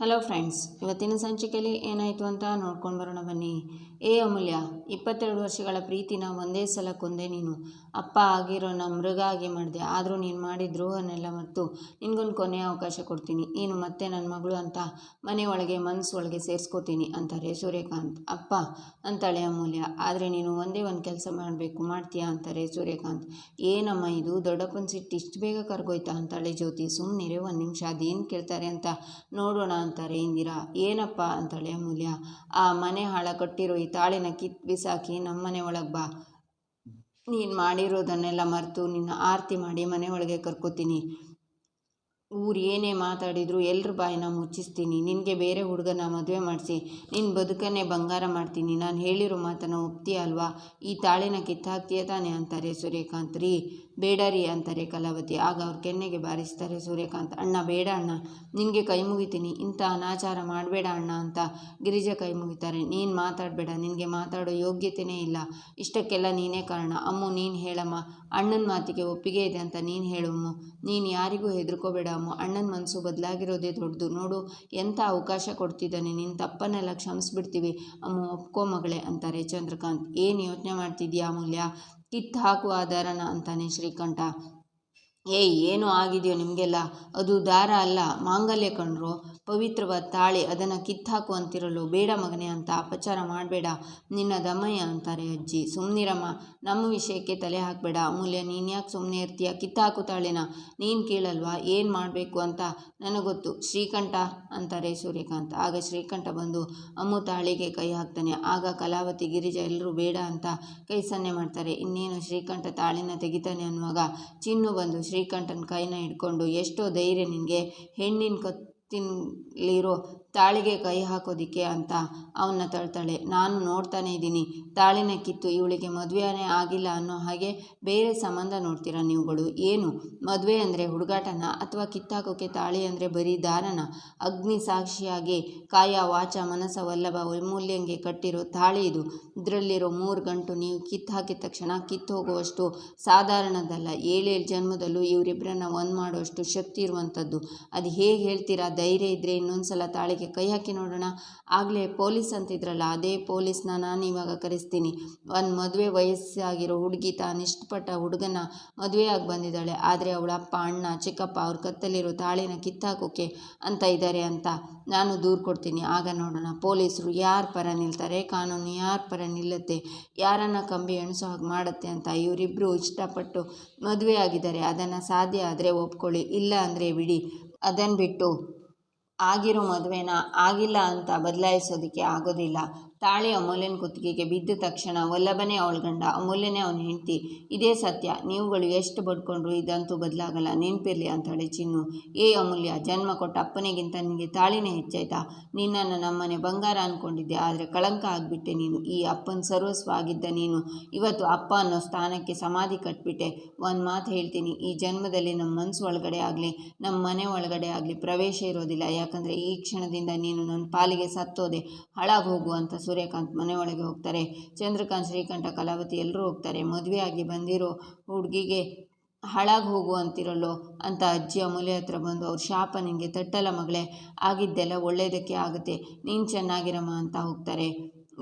Hello friends ಇವತ್ತಿನ ಸಂಚಿಕೆಯಲ್ಲಿ ಏನಾಯಿತು ಅಂತ ನೋಡ್ಕೊಂಡು ಬರೋಣ ಬನ್ನಿ. ಏ ಅಮೂಲ್ಯ, ಇಪ್ಪತ್ತೆರಡು ವರ್ಷಗಳ ಪ್ರೀತಿನ ಒಂದೇ ಸಲ ಕೊಂದೆ ನೀನು. ಅಪ್ಪ ಆಗಿರೋನ ಮೃಗ ಆಗಿ ಮಾಡಿದೆ. ಆದರೂ ನೀನು ಮಾಡಿ ದ್ರೋಹನೆಲ್ಲ ಮತ್ತು ನಿನಗೊಂದು ಕೊನೆಯ ಅವಕಾಶ ಕೊಡ್ತೀನಿ. ನೀನು ಮತ್ತೆ ನನ್ನ ಮಗಳು ಅಂತ ಮನೆಯೊಳಗೆ ಮನಸ್ಸು ಒಳಗೆ ಸೇರಿಸ್ಕೋತೀನಿ ಅಂತಾರೆ ಸೂರ್ಯಕಾಂತ್. ಅಪ್ಪ, ಅಂತಾಳೆ ಅಮೂಲ್ಯ, ಆದರೆ ನೀನು ಒಂದೇ ಒಂದು ಕೆಲಸ ಮಾಡಬೇಕು, ಮಾಡ್ತೀಯಾ ಅಂತಾರೆ ಸೂರ್ಯಕಾಂತ್. ಏನಮ್ಮ ಇದು? ದೊಡ್ಡಪ್ಪನ ಸಿಟ್ಟು ಇಷ್ಟು ಬೇಗ ಕರ್ಗೋಯ್ತಾ? ಅಂತಾಳೆ ಜ್ಯೋತಿ. ಸುಮ್ಮನೆ ಒಂದು ನಿಮಿಷ ಅದೇನು ಕೇಳ್ತಾರೆ ಅಂತ ನೋಡೋಣ ಅಂತಾರೆ, ಇಂದಿರಾ. ಏನಪ್ಪ ಅಂತಾಳೆ ಅಮೂಲ್ಯ. ಆ ಮನೆ ಹಾಳ ಕಟ್ಟಿರೋ ಈ ತಾಳಿನ ಕಿತ್ ಬಿಸಾಕಿ ನಮ್ಮನೆ ಒಳಗೆ ಬಾ. ನೀನು ಮಾಡಿರೋದನ್ನೆಲ್ಲ ಮರೆತು ನಿನ್ನ ಆರತಿ ಮಾಡಿ ಮನೆ ಒಳಗೆ ಕರ್ಕೋತೀನಿ. ಊರು ಏನೇ ಮಾತಾಡಿದ್ರು ಎಲ್ರ ಬಾಯಿನ ಮುಚ್ಚಿಸ್ತೀನಿ. ನಿನಗೆ ಬೇರೆ ಹುಡುಗನ ಮದುವೆ ಮಾಡಿಸಿ ನಿನ್ನ ಬದುಕನ್ನೇ ಬಂಗಾರ ಮಾಡ್ತೀನಿ. ನಾನು ಹೇಳಿರೋ ಮಾತನ್ನು ಒಪ್ತೀಯ ಅಲ್ವಾ? ಈ ತಾಳಿನ ಕಿತ್ತಾಕ್ತೀಯ ತಾನೆ ಅಂತಾರೆ ಸೂರ್ಯಕಾಂತ್ ರೀ ಬೇಡ ರೀ ಅಂತಾರೆ ಕಲಾವತಿ. ಆಗ ಅವ್ರ ಕೆನ್ನೆಗೆ ಬಾರಿಸ್ತಾರೆ ಸೂರ್ಯಕಾಂತ್. ಅಣ್ಣ, ಬೇಡ ಅಣ್ಣ. ನಿನಗೆ ಕೈ ಮುಗಿತೀನಿ. ಇಂಥ ಅನಾಚಾರ ಮಾಡಬೇಡ ಅಣ್ಣ ಅಂತ ಗಿರಿಜ ಕೈ ಮುಗಿತಾರೆ. ನೀನು ಮಾತಾಡಬೇಡ. ನಿನಗೆ ಮಾತಾಡೋ ಯೋಗ್ಯತೆಯೇ ಇಲ್ಲ. ಇಷ್ಟಕ್ಕೆಲ್ಲ ನೀನೇ ಕಾರಣ. ಅಮ್ಮು, ನೀನು ಹೇಳಮ್ಮ. ಅಣ್ಣನ ಮಾತಿಗೆ ಒಪ್ಪಿಗೆ ಇದೆ ಅಂತ ನೀನು ಹೇಳು ನೀನು ಯಾರಿಗೂ ಹೆದರ್ಕೋಬೇಡ. ಅಮ್ಮು, ಅಣ್ಣನ ಮನಸ್ಸು ಬದಲಾಗಿರೋದೇ ದೊಡ್ಡದು. ನೋಡು ಎಂಥ ಅವಕಾಶ ಕೊಡ್ತಿದ್ದಾನೆ ನಿನ್ನ ತಪ್ಪನ್ನೆಲ್ಲ ಕ್ಷಮಿಸ್ಬಿಡ್ತೀವಿ. ಅಮ್ಮ, ಒಪ್ಕೋ ಮಗಳೇ ಅಂತಾರೆ ಚಂದ್ರಕಾಂತ್. ಏನು ಯೋಚನೆ ಮಾಡ್ತಿದ್ಯಾ ಅಮೂಲ್ಯ ಕಿತ್ತು ಹಾಕುವ ಆಧಾರನ ಅಂತಾನೆ ಶ್ರೀಕಂಠ. ಏಯ್ ಏನು ಆಗಿದೆಯೋ ನಿಮಗೆಲ್ಲ. ಅದು ದಾರ ಅಲ್ಲ. ಮಾಂಗಲ್ಯ ಕಣ್ರು, ಪವಿತ್ರವಾದ ತಾಳಿ, ಅದನ್ನು ಕಿತ್ತಾಕು ಅಂತಿರಲು ಬೇಡ ಮಗನೇ ಅಂತ ಅಪಚಾರ ಮಾಡಬೇಡ. ನಿನ್ನ ದಮಯ್ಯ ಅಂತಾರೆ ಅಜ್ಜಿ. ಸುಮ್ಮನಿರಮ್ಮ ನಮ್ಮ ವಿಷಯಕ್ಕೆ ತಲೆ ಹಾಕಬೇಡ. ಅಮೂಲ್ಯ, ನೀನು ಯಾಕೆ ಸುಮ್ಮನೆ ಇರ್ತೀಯ? ಕಿತ್ತಾಕು ತಾಳಿನ. ನೀನು ಕೇಳಲ್ವಾ? ಏನು ಮಾಡಬೇಕು ಅಂತ ನನಗೊತ್ತು. ಶ್ರೀಕಂಠ ಅಂತಾರೆ ಸೂರ್ಯಕಾಂತ್. ಆಗ ಶ್ರೀಕಂಠ ಬಂದು ಅಮ್ಮು ತಾಳಿಗೆ ಕೈ ಹಾಕ್ತಾನೆ. ಆಗ ಕಲಾವತಿ, ಗಿರಿಜಾ ಎಲ್ಲರೂ ಬೇಡ ಅಂತ ಕೈ ಸನ್ನೆ ಮಾಡ್ತಾರೆ. ಇನ್ನೇನು ಶ್ರೀಕಂಠ ತಾಳಿನ ತೆಗಿತಾನೆ ಅನ್ನುವಾಗ ಚಿನ್ನು ಬಂದು ಶ್ರೀಕಂಠನ ಕೈನ ಹಿಡ್ಕೊಂಡು ಎಷ್ಟೋ ಧೈರ್ಯ ನಿನಗೆ ಹೆಣ್ಣಿನ ಕತ್ತಿನಲ್ಲಿರೋ ತಾಳಿಗೆ ಕೈ ಹಾಕೋದಿಕ್ಕೆ ಅಂತ ಅವನ್ನ ತಳ್ತಾಳೆ. ನಾನು ನೋಡ್ತಾನೆ ಇದ್ದೀನಿ. ತಾಳಿನ ಕಿತ್ತು ಇವಳಿಗೆ ಮದುವೆನೇ ಆಗಿಲ್ಲ ಅನ್ನೋ ಹಾಗೆ ಬೇರೆ ಸಂಬಂಧ ನೋಡ್ತೀರಾ ನೀವುಗಳು? ಏನು? ಮದುವೆ ಅಂದರೆ ಹುಡುಗಾಟನ ಅಥವಾ ಕಿತ್ತಾಕೋಕೆ ತಾಳಿ ಅಂದರೆ ಬರೀ ದಾರನ ಅಗ್ನಿ ಸಾಕ್ಷಿಯಾಗಿ ಕಾಯ ವಾಚ ಮನಸ ವಲ್ಲಭ ವೈಮೂಲ್ಯಂಗೆ ಕಟ್ಟಿರೋ ತಾಳಿ ಇದು. ಇದರಲ್ಲಿರೋ ಮೂರು ಗಂಟು ನೀವು ಕಿತ್ತು ಹಾಕಿದ ತಕ್ಷಣ ಕಿತ್ತು ಹೋಗುವಷ್ಟು ಸಾಧಾರಣದಲ್ಲ. ಏಳೇಳು ಜನ್ಮದಲ್ಲೂ ಇವರಿಬ್ಬರನ್ನ ಒಂದು ಮಾಡುವಷ್ಟು ಶಕ್ತಿ ಇರುವಂಥದ್ದು ಅದು ಹೇಗೆ ಹೇಳ್ತೀರಾ? ಧೈರ್ಯ ಇದ್ದರೆ ಇನ್ನೊಂದು ಸಲ ತಾಳಿಗೆ ಕೈ ಹಾಕಿ ನೋಡೋಣ. ಆಗಲೇ ಪೊಲೀಸ್ ಅಂತಿದ್ರಲ್ಲ ಅದೇ ಪೊಲೀಸ್ನ ನಾನು ಇವಾಗ ಕರೆಸ್ತೀನಿ. ಒಂದು ಮದುವೆ ವಯಸ್ಸಾಗಿರೋ ಹುಡುಗಿ ತಾನು ಇಷ್ಟಪಟ್ಟ ಹುಡುಗನ ಮದುವೆಯಾಗಿ ಬಂದಿದ್ದಾಳೆ. ಆದರೆ ಅವಳ ಅಪ್ಪ, ಅಣ್ಣ, ಚಿಕ್ಕಪ್ಪ ಅವ್ರ ಕತ್ತಲ್ಲಿರೋ ತಾಳಿನ ಕಿತ್ತಾಕೋಕೆ ಅಂತ ಇದ್ದಾರೆ ಅಂತ ನಾನು ದೂರು ಕೊಡ್ತೀನಿ. ಆಗ ನೋಡೋಣ. ಪೊಲೀಸರು ಯಾರ ಪರ ನಿಲ್ತಾರೆ? ಕಾನೂನು ಯಾರ ಪರ ನಿಲ್ಲುತ್ತೆ? ಯಾರನ್ನು ಕಂಬಿ ಎಣಿಸೋ ಹಾಗೆ ಮಾಡುತ್ತೆ ಅಂತ ಇವರಿಬ್ಬರು ಇಷ್ಟಪಟ್ಟು ಮದುವೆ ಆಗಿದ್ದಾರೆ ಅದನ್ನು ಸಾಧ್ಯ ಆದರೆ ಒಪ್ಕೊಳ್ಳಿ. ಇಲ್ಲ ಅಂದರೆ ಬಿಡಿ. ಅದನ್ನು ಬಿಟ್ಟು ಆಗಿರೋ ಮದುವೆನ ಆಗಿಲ್ಲ ಅಂತ ಬದಲಾಯಿಸೋದಕ್ಕೆ ಆಗೋದಿಲ್ಲ. ತಾಳಿ ಅಮೂಲ್ಯನ ಕುತ್ತಿಗೆಗೆ ಬಿದ್ದ ತಕ್ಷಣ ಒಲ್ಲಬನೇ ಅವಳ ಅಮೂಲ್ಯನೇ ಅವನ ಹೆಂಡ್ತಿ. ಇದೇ ಸತ್ಯ. ನೀವುಗಳು ಎಷ್ಟು ಬಡ್ಕೊಂಡ್ರು ಇದಂತೂ ಬದಲಾಗಲ್ಲ. ನೆನಪಿರಲಿ ಅಂತಾಳೆ ಚಿನ್ನು. ಏ ಅಮೂಲ್ಯ, ಜನ್ಮ ಕೊಟ್ಟ ಅಪ್ಪನಿಗಿಂತ ನಿನಗೆ ತಾಳಿನೇ ಹೆಚ್ಚಾಯ್ತಾ? ನಿನ್ನನ್ನು ನಮ್ಮನೆ ಬಂಗಾರ ಅಂದ್ಕೊಂಡಿದ್ದೆ ಆದರೆ ಕಳಂಕ ಆಗಿಬಿಟ್ಟೆ ನೀನು. ಈ ಅಪ್ಪನ ಸರ್ವಸ್ವ ಆಗಿದ್ದ ನೀನು. ಇವತ್ತು ಅಪ್ಪ ಅನ್ನೋ ಸ್ಥಾನಕ್ಕೆ ಸಮಾಧಿ ಕಟ್ಬಿಟ್ಟೆ. ಒಂದು ಮಾತು ಹೇಳ್ತೀನಿ. ಈ ಜನ್ಮದಲ್ಲಿ ನಮ್ಮ ಮನಸ್ಸು ಒಳಗಡೆ ಆಗಲಿ ನಮ್ಮ ಮನೆ ಒಳಗಡೆ ಆಗಲಿ ಪ್ರವೇಶ ಇರೋದಿಲ್ಲ. ಯಾಕಂದರೆ ಈ ಕ್ಷಣದಿಂದ ನೀನು ನನ್ನ ಪಾಲಿಗೆ ಸತ್ತೋದೆ. ಹಾಳಾಗಿ ಹೋಗುವಂಥ ಸೂರ್ಯಕಾಂತ್ ಮನೆ ಒಳಗೆ ಹೋಗ್ತಾರೆ. ಚಂದ್ರಕಾಂತ್, ಶ್ರೀಕಂಠ ಕಲಾವತಿ ಎಲ್ಲರೂ ಹೋಗ್ತಾರೆ. ಮದುವೆಯಾಗಿ ಬಂದಿರೋ ಹುಡುಗಿಗೆ ಹಾಳಾಗಿ ಹೋಗು ಅಂತಿರಲ್ಲೋ? ಅಂತ ಅಜ್ಜಿ ಅಮೂಲ್ಯ ಹತ್ರ ಬಂದು, ಅವ್ರ ಶಾಪ ನಿನಗೆ ತಟ್ಟಲ್ಲ ಮಗಳೇ, ಆಗಿದ್ದೆಲ್ಲ ಒಳ್ಳೆಯದಕ್ಕೆ ಆಗುತ್ತೆ. ನೀನು ಚೆನ್ನಾಗಿರಮ್ಮ ಅಂತ ಹೋಗ್ತಾರೆ.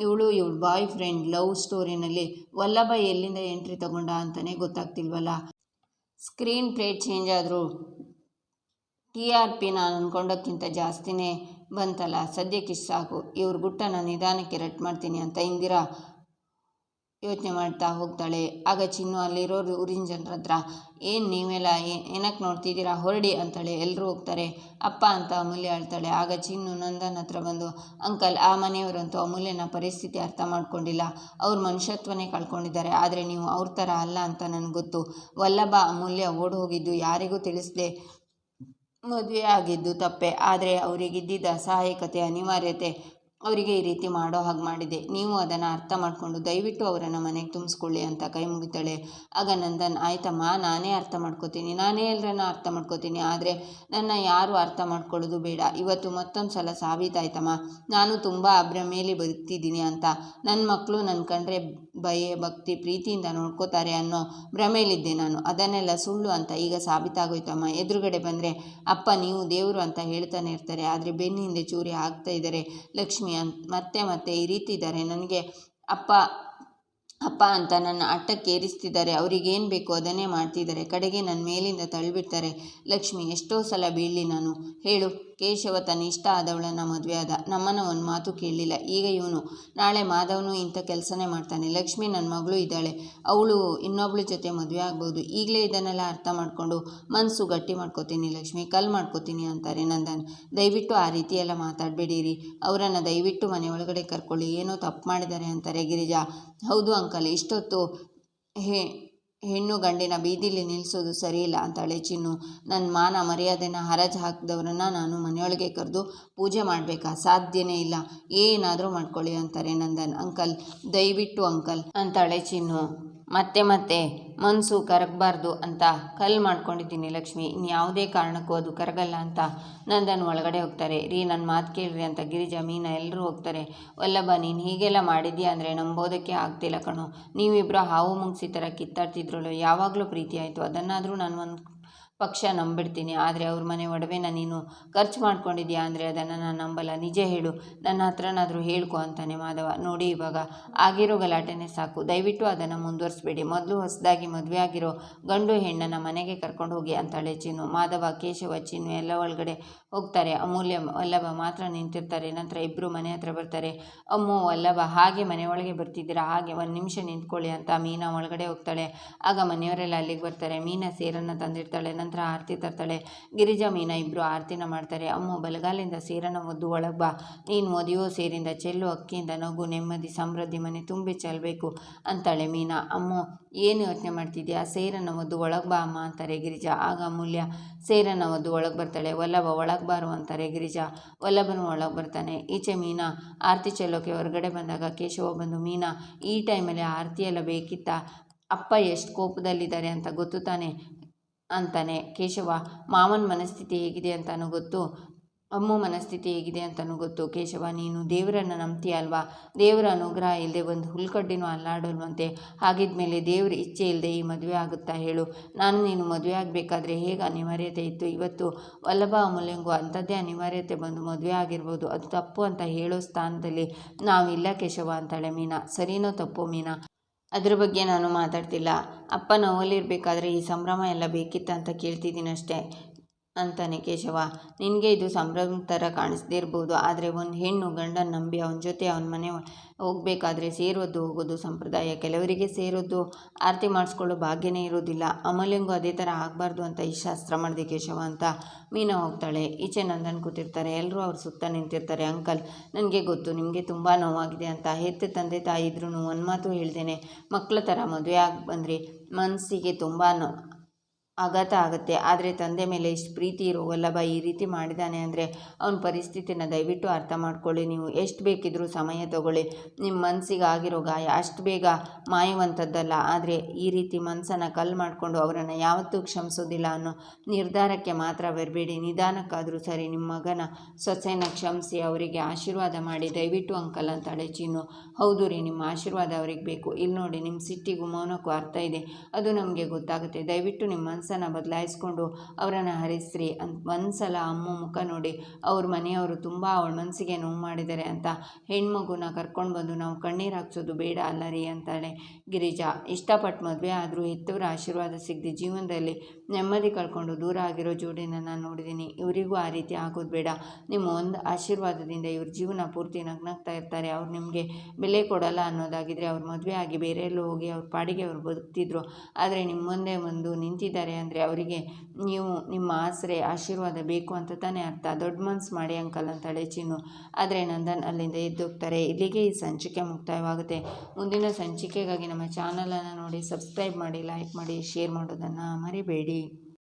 ಇವಳು ಇವಳು ಬಾಯ್ ಫ್ರೆಂಡ್ ಲವ್ ಸ್ಟೋರಿನಲ್ಲಿ ವಲ್ಲಭ ಎಲ್ಲಿಂದ ಎಂಟ್ರಿ ತಗೊಂಡ ಅಂತಲೇ ಗೊತ್ತಾಗ್ತಿಲ್ವಲ್ಲ? ಸ್ಕ್ರೀನ್ ಪ್ಲೇಟ್ ಚೇಂಜ್ ಆದರೂ ಟಿ ಆರ್ ಪಿ ನಾನು ಅಂದ್ಕೊಂಡಕ್ಕಿಂತ ಜಾಸ್ತಿನೇ ಬಂತಲ್ಲ, ಸದ್ಯಕ್ಕೆ ಸಾಕು. ಇವ್ರ ಗುಟ್ಟನ ನಿಧಾನಕ್ಕೆ ರಟ್ ಮಾಡ್ತೀನಿ ಅಂತ ಇಂದಿರಾ ಯೋಚನೆ ಮಾಡ್ತಾ ಹೋಗ್ತಾಳೆ. ಆಗ ಚಿನ್ನು ಅಲ್ಲಿರೋರು ಊರಿನ ಜನರ ಹತ್ರ, ಏನು ನೀವೆಲ್ಲ ಏನಕ್ಕೆ ನೋಡ್ತಿದ್ದೀರಾ? ಹೊರಡಿ ಅಂತಾಳೆ. ಎಲ್ಲರೂ ಹೋಗ್ತಾರೆ. ಅಪ್ಪ ಅಂತ ಅಮೂಲ್ಯ ಹೇಳ್ತಾಳೆ. ಆಗ ಚಿನ್ನು ನಂದನ್ ಹತ್ರ ಬಂದು, ಅಂಕಲ್, ಆ ಮನೆಯವರಂತೂ ಅಮೂಲ್ಯನ ಪರಿಸ್ಥಿತಿ ಅರ್ಥ ಮಾಡ್ಕೊಂಡಿಲ್ಲ. ಅವ್ರ ಮನುಷ್ಯತ್ವನೇ ಕಳ್ಕೊಂಡಿದ್ದಾರೆ. ಆದರೆ ನೀವು ಅವ್ರ ಥರ ಅಲ್ಲ ಅಂತ ನನಗೆ ಗೊತ್ತು. ವಲ್ಲಭ ಅಮೂಲ್ಯ ಓಡಿ ಹೋಗಿದ್ದು ಯಾರಿಗೂ ತಿಳಿಸ್ದೆ ಮದುವೆ ಆಗಿದ್ದು ತಪ್ಪೇ. ಆದರೆ ಅವರಿಗಿದ್ದಿದ್ದ ಸಹಾಯಕತೆ ಅನಿವಾರ್ಯತೆ. ಅವರಿಗೆ ಈ ರೀತಿ ಮಾಡೋ ಹಾಗೆ ಮಾಡಿದೆ. ನೀವು ಅದನ್ನು ಅರ್ಥ ಮಾಡಿಕೊಂಡು ದಯವಿಟ್ಟು ಅವರನ್ನು ಮನೆಗೆ ತುಂಬಿಸ್ಕೊಳ್ಳಿ ಅಂತ ಕೈ ಮುಗಿತಾಳೆ. ಆಗ ನಂದನ್, ಆಯ್ತಮ್ಮ, ನಾನೇ ಅರ್ಥ ಮಾಡ್ಕೋತೀನಿ. ನಾನೇ ಎಲ್ಲರನ್ನ ಅರ್ಥ ಮಾಡ್ಕೋತೀನಿ. ಆದರೆ ನನ್ನ ಯಾರು ಅರ್ಥ ಮಾಡ್ಕೊಳ್ಳೋದು ಬೇಡ. ಇವತ್ತು ಮತ್ತೊಂದು ಸಲ ಸಾಬೀತಾಯ್ತಮ್ಮ. ನಾನು ತುಂಬ ಅಭ್ರಮೆಯಲ್ಲಿ ಬದುಕ್ತಿದ್ದೀನಿ ಅಂತ. ನನ್ನ ಮಕ್ಕಳು ನನ್ನ ಕಂಡ್ರೆ ಭಯ ಭಕ್ತಿ, ಪ್ರೀತಿಯಿಂದ ನೋಡ್ಕೋತಾರೆ ಅನ್ನೋ ಭ್ರಮೆಯಲ್ಲಿದ್ದೆ ನಾನು. ಅದನ್ನೆಲ್ಲ ಸುಳ್ಳು ಅಂತ ಈಗ ಸಾಬೀತಾಗೋಯ್ತಮ್ಮ. ಎದುರುಗಡೆ ಬಂದರೆ, ಅಪ್ಪ, ನೀವು ದೇವರು ಅಂತ ಹೇಳ್ತಾನೆ ಇರ್ತಾರೆ. ಆದರೆ ಬೆನ್ನ ಹಿಂದೆ ಚೂರಿ ಆಗ್ತಾ ಇದ್ದಾರೆ ಲಕ್ಷ್ಮಿ ಅಂತ ಮತ್ತೆ ಮತ್ತೆ ಈ ರೀತಿ ಇದ್ದಾರೆ. ನನಗೆ ಅಪ್ಪ ಅಪ್ಪ ಅಂತ ನನ್ನ ಅಟ್ಟಕ್ಕೆ ಏರಿಸ್ತಿದ್ದಾರೆ. ಅವ್ರಿಗೇನು ಬೇಕೋ ಅದನ್ನೇ ಮಾಡ್ತಿದ್ದಾರೆ. ಕಡೆಗೆ ನನ್ನ ಮೇಲಿಂದ ತಳ್ಳಿಬಿಡ್ತಾರೆ ಲಕ್ಷ್ಮಿ, ಎಷ್ಟೋ ಸಲ ಬೀಳಲಿ ನಾನು. ಹೇಳು, ಕೇಶವ ತನ್ನ ಇಷ್ಟ ಆದವಳನ್ನ ಮದುವೆ ಆದ. ನಮ್ಮನ್ನ ಒಂದು ಮಾತು ಕೇಳಲಿಲ್ಲ. ಈಗ ಇವನು, ನಾಳೆ ಮಾಧವನು ಇಂಥ ಕೆಲಸನೇ ಮಾಡ್ತಾನೆ. ಲಕ್ಷ್ಮಿ ನನ್ನ ಮಗಳು ಇದ್ದಾಳೆ. ಅವಳು ಇನ್ನೊಬ್ಳ ಜೊತೆ ಮದುವೆ ಆಗ್ಬೋದು. ಈಗಲೇ ಇದನ್ನೆಲ್ಲ ಅರ್ಥ ಮಾಡಿಕೊಂಡು ಮನಸ್ಸು ಗಟ್ಟಿ ಮಾಡ್ಕೋತೀನಿ ಲಕ್ಷ್ಮಿ, ಕಲ್ ಮಾಡ್ಕೋತೀನಿ ಅಂತಾರೆ ನಂದನ್. ದಯವಿಟ್ಟು ಆ ರೀತಿ ಎಲ್ಲ ಮಾತಾಡಬೇಡಿರಿ. ಅವರನ್ನು ದಯವಿಟ್ಟು ಮನೆ ಒಳಗಡೆ ಕರ್ಕೊಳ್ಳಿ. ಏನೋ ತಪ್ಪು ಮಾಡಿದ್ದಾರೆ ಅಂತಾರೆ ಗಿರಿಜಾ. ಹೌದು ಅಂಕಲ್ ಇಷ್ಟೊತ್ತು ಹೇ, ಹೆಣ್ಣು ಗಂಡಿನ ಬೀದಿಲಿ ನಿಲ್ಲಿಸೋದು ಸರಿಯಿಲ್ಲ ಅಂತಾಳೆ ಚಿನ್ನು ನನ್ನ ಮಾನ ಮರ್ಯಾದೆನ ಹರಾಜು ಹಾಕಿದವ್ರನ್ನ ನಾನು ಮನೆಯೊಳಗೆ ಕರೆದು ಪೂಜೆ ಮಾಡಬೇಕಾ? ಸಾಧ್ಯನೇ ಇಲ್ಲ. ಏನಾದರೂ ಮಾಡ್ಕೊಳ್ಳಿ ಅಂತಾರೆ ನಂದನ್. ಅಂಕಲ್, ದಯವಿಟ್ಟು ಅಂಕಲ್, ಅಂತಾಳೆ ಚಿನ್ನು. ಮತ್ತೆ ಮತ್ತೆ ಮನಸ್ಸು ಕರಗಬಾರ್ದು ಅಂತ ಕಲ್ ಮಾಡ್ಕೊಂಡಿದ್ದೀನಿ ಲಕ್ಷ್ಮಿ. ಇನ್ಯಾವುದೇ ಕಾರಣಕ್ಕೂ ಅದು ಕರಗಲ್ಲ ಅಂತ ನಂದನ್ ಒಳಗಡೆ ಹೋಗ್ತಾರೆ. ರೀ ನನ್ನ ಮಾತು ಕೇಳ್ರಿ ಅಂತ ಗಿರಿಜಾ, ಮೀನ ಎಲ್ಲರೂ ಹೋಗ್ತಾರೆ. ವಲ್ಲಭ, ನೀನು ಹೀಗೆಲ್ಲ ಮಾಡಿದ್ಯಾ ಅಂದರೆ ನಂಬೋದಕ್ಕೆ ಆಗ್ತಿಲ್ಲ ಕಣೋ. ನೀವಿಬ್ಬರು ಹಾವು ಮುಂಗ್ಸಿ ಥರ ಕಿತ್ತಾಡ್ತಿದ್ರು ಯಾವಾಗಲೂ ಪ್ರೀತಿ ಆಯಿತು. ಅದನ್ನಾದರೂ ನಾನು ಒಂದು ಪಕ್ಷ ನಂಬಿಡ್ತೀನಿ, ಆದರೆ ಅವ್ರ ಮನೆ ಒಡವೆನ ನೀನು ಖರ್ಚು ಮಾಡ್ಕೊಂಡಿದ್ಯಾ ಅಂದರೆ ಅದನ್ನು ನಾನು ನಂಬಲ್ಲ. ನಿಜ ಹೇಳು, ನನ್ನ ಹತ್ರನಾದರೂ ಹೇಳ್ಕೊ ಅಂತಾನೆ ಮಾಧವ. ನೋಡಿ ಇವಾಗ, ಆಗಿರೋ ಗಲಾಟೆನೇ ಸಾಕು. ದಯವಿಟ್ಟು ಅದನ್ನು ಮುಂದುವರಿಸ್ಬೇಡಿ. ಮೊದಲು ಹೊಸದಾಗಿ ಮದುವೆ ಆಗಿರೋ ಗಂಡು ಹೆಣ್ಣನ್ನು ಮನೆಗೆ ಕರ್ಕೊಂಡು ಹೋಗಿ ಅಂತಾಳೆ ಚಿನ್ನು ಮಾಧವ, ಕೇಶವ ಚಿನ್ನು ಎಲ್ಲ ಒಳಗಡೆ ಹೋಗ್ತಾರೆ. ಅಮೂಲ್ಯ, ವಲ್ಲಭ ಮಾತ್ರ ನಿಂತಿರ್ತಾರೆ. ನಂತರ ಇಬ್ಬರು ಮನೆ ಹತ್ರ ಬರ್ತಾರೆ. ಅಮ್ಮು, ವಲ್ಲಭ ಹಾಗೆ ಮನೆ ಒಳಗೆ ಬರ್ತಿದ್ದೀರಾ? ಹಾಗೆ ಒಂದು ನಿಮಿಷ ನಿಂತ್ಕೊಳ್ಳಿ ಅಂತ ಮೀನಾ ಒಳಗಡೆ ಹೋಗ್ತಾಳೆ. ಆಗ ಮನೆಯವರೆಲ್ಲ ಅಲ್ಲಿಗೆ ಬರ್ತಾರೆ. ಮೀನಾ ಸೇರನ್ನು ತಂದಿರ್ತಾಳೆ ನಂತರ ಆರತಿ ತರ್ತಾಳೆ. ಗಿರಿಜಾ, ಮೀನಾ ಇಬ್ಬರು ಆರತಿನ ಮಾಡ್ತಾರೆ. ಅಮ್ಮ ಬಲಗಾಲಿಂದ ಸೇರನ ಒದ್ದು ಒಳಗೆ ಬಾ. ನೀನು ಒದೆಯೋ ಸೇರಿಂದ ಚೆಲ್ಲು, ಅಕ್ಕಿಯಿಂದ ನಗು, ನೆಮ್ಮದಿ, ಸಮೃದ್ಧಿ, ಮನೆ ತುಂಬಿ ಚೆಲ್ಲಬೇಕು ಅಂತಾಳೆ ಮೀನಾ. ಅಮ್ಮ, ಏನು ಯೋಚನೆ ಮಾಡ್ತಿದ್ಯಾ? ಸೇರನ ಒದ್ದು ಒಳಗೆ ಬಾ ಅಮ್ಮ ಅಂತಾರೆ ಗಿರಿಜಾ. ಆಗ ಅಮೂಲ್ಯ, ಸೇರನ ಒದ್ದು ಒಳಗೆ ಬರ್ತಾಳೆ. ವಲ್ಲಭ, ಒಳಗೆ ಬಾರು ಅಂತಾರೆ ಗಿರಿಜಾ. ವಲ್ಲಭನು ಒಳಗೆ ಬರ್ತಾನೆ. ಈಚೆ ಮೀನಾ, ಆರತಿ ಚೆಲ್ಲೋಕೆ ಹೊರಗಡೆ ಬಂದಾಗ ಕೇಶವ ಬಂದು, ಮೀನಾ, ಈ ಟೈಮಲ್ಲಿ ಆರತಿ ಎಲ್ಲ ಬೇಕಿತ್ತಾ? ಅಪ್ಪ ಎಷ್ಟು ಕೋಪದಲ್ಲಿದ್ದಾರೆ ಅಂತ ಗೊತ್ತು ತಾನೆ. ಅಂತಾನೆ. ಕೇಶವ, ಮಾವನ ಮನಸ್ಥಿತಿ ಹೇಗಿದೆ ಅಂತಾನು ಗೊತ್ತು. ಅಮ್ಮ ಮನಸ್ಥಿತಿ ಹೇಗಿದೆ ಅಂತಲೂ ಗೊತ್ತು. ಕೇಶವ, ನೀನು ದೇವರನ್ನು ನಂಬ್ತೀಯ ಅಲ್ವಾ? ದೇವರ ಅನುಗ್ರಹ ಇಲ್ಲದೆ ಒಂದು ಹುಲ್ಕಡ್ಡಿನೂ ಅಲ್ಲಾಡೋಲ್ವಂತೆ. ಹಾಗಿದ್ಮೇಲೆ ದೇವ್ರ ಇಚ್ಛೆ ಇಲ್ಲದೆ ಈ ಮದುವೆ ಆಗುತ್ತಾ ಹೇಳು. ನಾನು ನೀನು ಮದುವೆ ಆಗಬೇಕಾದ್ರೆ ಹೇಗೆ ಅನಿವಾರ್ಯತೆ ಇತ್ತು? ಇವತ್ತು ವಲ್ಲಭ ಅಮೂಲ್ಯಂಗು ಅಂಥದ್ದೇ ಅನಿವಾರ್ಯತೆ ಬಂದು ಮದುವೆ ಆಗಿರ್ಬೋದು. ಅದು ತಪ್ಪು ಅಂತ ಹೇಳೋ ಸ್ಥಾನದಲ್ಲಿ ನಾವಿಲ್ಲ ಕೇಶವ ಅಂತಾಳೆ ಮೀನಾ. ಸರಿನೋ ತಪ್ಪು ಮೀನಾ? ಅದ್ರ ಬಗ್ಗೆ ನಾನು ಮಾತಾಡ್ತಿಲ್ಲ. ಅಪ್ಪ ನೋವಲ್ಲಿರಬೇಕಾದ್ರೆ ಈ ಸಂಭ್ರಮ ಎಲ್ಲ ಬೇಕಿತ್ತ ಅಂತ ಕೇಳ್ತಿದ್ದೀನಿ ಅಷ್ಟೇ ಅಂತಾನೆ ಕೇಶವ. ನಿನಗೆ ಇದು ಸಂಭ್ರಮ ಥರ ಕಾಣಿಸ್ದೇ ಇರ್ಬೋದು ಆದರೆ ಒಂದು ಹೆಣ್ಣು ಗಂಡನ ನಂಬಿ ಅವನ ಜೊತೆ ಅವನ ಮನೆ ಹೋಗಬೇಕಾದ್ರೆ ಸೇರೋದು ಹೋಗೋದು ಸಂಪ್ರದಾಯ. ಕೆಲವರಿಗೆ ಸೇರೋದು ಆರತಿ ಮಾಡಿಸ್ಕೊಳ್ಳೋ ಭಾಗ್ಯನೇ ಇರೋದಿಲ್ಲ. ಅಮಲಿಂಗು ಅದೇ ಥರ ಆಗಬಾರ್ದು ಅಂತ ಈ ಶಾಸ್ತ್ರ ಮಾಡಿದೆ ಕೇಶವ ಅಂತ ಮೀನಾ ಹೋಗ್ತಾಳೆ. ಈಚೆ ನಂದನ್ ಕೂತಿರ್ತಾರೆ. ಎಲ್ಲರೂ ಅವ್ರ ಸುತ್ತ ನಿಂತಿರ್ತಾರೆ. ಅಂಕಲ್, ನನಗೆ ಗೊತ್ತು, ನಿಮಗೆ ತುಂಬ ನೋವಾಗಿದೆ ಅಂತ. ಹೆತ್ತ ತಂದೆ ತಾಯಿ ಇದ್ರೂ ಒಂದು ಮಾತು ಹೇಳ್ದೇನೆ ಮಕ್ಕಳ ಥರ ಮದುವೆ ಆಗಿ ಬಂದರೆ ಮನಸ್ಸಿಗೆ ತುಂಬ ಆಘಾತ ಆಗುತ್ತೆ. ಆದರೆ ತಂದೆ ಮೇಲೆ ಇಷ್ಟು ಪ್ರೀತಿ ಇರೋ ವಲ್ಲಭ ಈ ರೀತಿ ಮಾಡಿದ್ದಾನೆ ಅಂದರೆ ಅವನ ಪರಿಸ್ಥಿತಿನ ದಯವಿಟ್ಟು ಅರ್ಥ ಮಾಡ್ಕೊಳ್ಳಿ. ನೀವು ಎಷ್ಟು ಬೇಕಿದ್ರೂ ಸಮಯ ತಗೊಳ್ಳಿ. ನಿಮ್ಮ ಮನಸ್ಸಿಗೆ ಆಗಿರೋ ಗಾಯ ಅಷ್ಟು ಬೇಗ ಮಾಯುವಂಥದ್ದಲ್ಲ ಆದರೆ ಈ ರೀತಿ ಮನಸ್ಸನ್ನು ಕಲ್ಲು ಮಾಡಿಕೊಂಡು ಅವರನ್ನು ಯಾವತ್ತೂ ಕ್ಷಮಿಸೋದಿಲ್ಲ ಅನ್ನೋ ನಿರ್ಧಾರಕ್ಕೆ ಮಾತ್ರ ಬರಬೇಡಿ. ನಿಧಾನಕ್ಕಾದರೂ ಸರಿ ನಿಮ್ಮ ಮಗನ ಸೊಸೆನ ಕ್ಷಮಿಸಿ ಅವರಿಗೆ ಆಶೀರ್ವಾದ ಮಾಡಿ. ದಯವಿಟ್ಟು ಅಂಕಲ್ ಅಂತಾಳೆ ಚೀನು. ಹೌದು ರೀ, ನಿಮ್ಮ ಆಶೀರ್ವಾದ ಅವ್ರಿಗೆ ಬೇಕು. ಇಲ್ಲಿ ನೋಡಿ ನಿಮ್ಮ ಸಿಟ್ಟಿಗೂ ಮೌನಕ್ಕೂ ಅರ್ಥ ಇದೆ. ಅದು ನಮಗೆ ಗೊತ್ತಾಗುತ್ತೆ. ದಯವಿಟ್ಟು ನಿಮ್ಮ ಮನಸ್ಸನ್ನು ಬದಲಾಯಿಸ್ಕೊಂಡು ಅವರನ್ನು ಹರಿಸ್ರಿ ಅಂತ ಒಂದ್ಸಲ ಅಮ್ಮ ಮುಖ ನೋಡಿ ಅವ್ರ ಮನೆಯವರು ತುಂಬ ಅವಳ ಮನಸ್ಸಿಗೆ ನೋವು ಮಾಡಿದ್ದಾರೆ ಅಂತ ಹೆಣ್ಮಗುನ ಕರ್ಕೊಂಡು ಬಂದು ನಾವು ಕಣ್ಣೀರು ಹಾಕ್ಸೋದು ಬೇಡ ಅಲ್ಲ ರೀ ಅಂತಾಳೆ ಗಿರಿಜಾ. ಇಷ್ಟಪಟ್ಟು ಮದುವೆ ಆದರೂ ಹೆತ್ತವರ ಆಶೀರ್ವಾದ ಸಿಗದೆ ಜೀವನದಲ್ಲಿ ನೆಮ್ಮದಿ ಕಳ್ಕೊಂಡು ದೂರ ಆಗಿರೋ ಜೋಡಿನ ನಾನು ನೋಡಿದ್ದೀನಿ ಇವರಿಗೂ ಆ ರೀತಿ ಆಗೋದು ಬೇಡ. ನಿಮ್ಮ ಒಂದು ಆಶೀರ್ವಾದದಿಂದ ಇವ್ರ ಜೀವನ ಪೂರ್ತಿ ನಗ್ನಾಗ್ತಾ ಇರ್ತಾರೆ. ಅವ್ರು ನಿಮಗೆ ಬೆಲೆ ಕೊಡಲ್ಲ ಅನ್ನೋದಾಗಿದ್ದರೆ ಅವ್ರು ಮದುವೆ ಆಗಿ ಬೇರೆ ಹೋಗಿ ಅವ್ರ ಪಾಡಿಗೆ ಅವ್ರು ಬದುಕ್ತಿದ್ರು. ಆದರೆ ನಿಮ್ಮ ಮುಂದೆ ಒಂದು ನಿಂತಿದ್ದಾರೆ ಅಂದರೆ ಅವರಿಗೆ ನೀವು ನಿಮ್ಮ ಆಸರೆ, ಆಶೀರ್ವಾದ ಬೇಕು ಅಂತ ತಾನೇ ಅರ್ಥ. ದೊಡ್ಡ ಮನ್ಸು ಮಾಡಿ ಅಂಕಲ್ ಅಂತಾಳೆ ಚಿನ್ನು. ಆದರೆ ನಂದನ್ ಅಲ್ಲಿಂದ ಎದ್ದೋಗ್ತಾರೆ. ಇಲ್ಲಿಗೆ ಈ ಸಂಚಿಕೆ ಮುಕ್ತಾಯವಾಗುತ್ತೆ. ಮುಂದಿನ ಸಂಚಿಕೆಗಾಗಿ ನಮ್ಮ ಚಾನಲನ್ನು ನೋಡಿ, ಸಬ್ಸ್ಕ್ರೈಬ್ ಮಾಡಿ, ಲೈಕ್ ಮಾಡಿ, ಶೇರ್ ಮಾಡೋದನ್ನು ಮರಿಬೇಡಿ.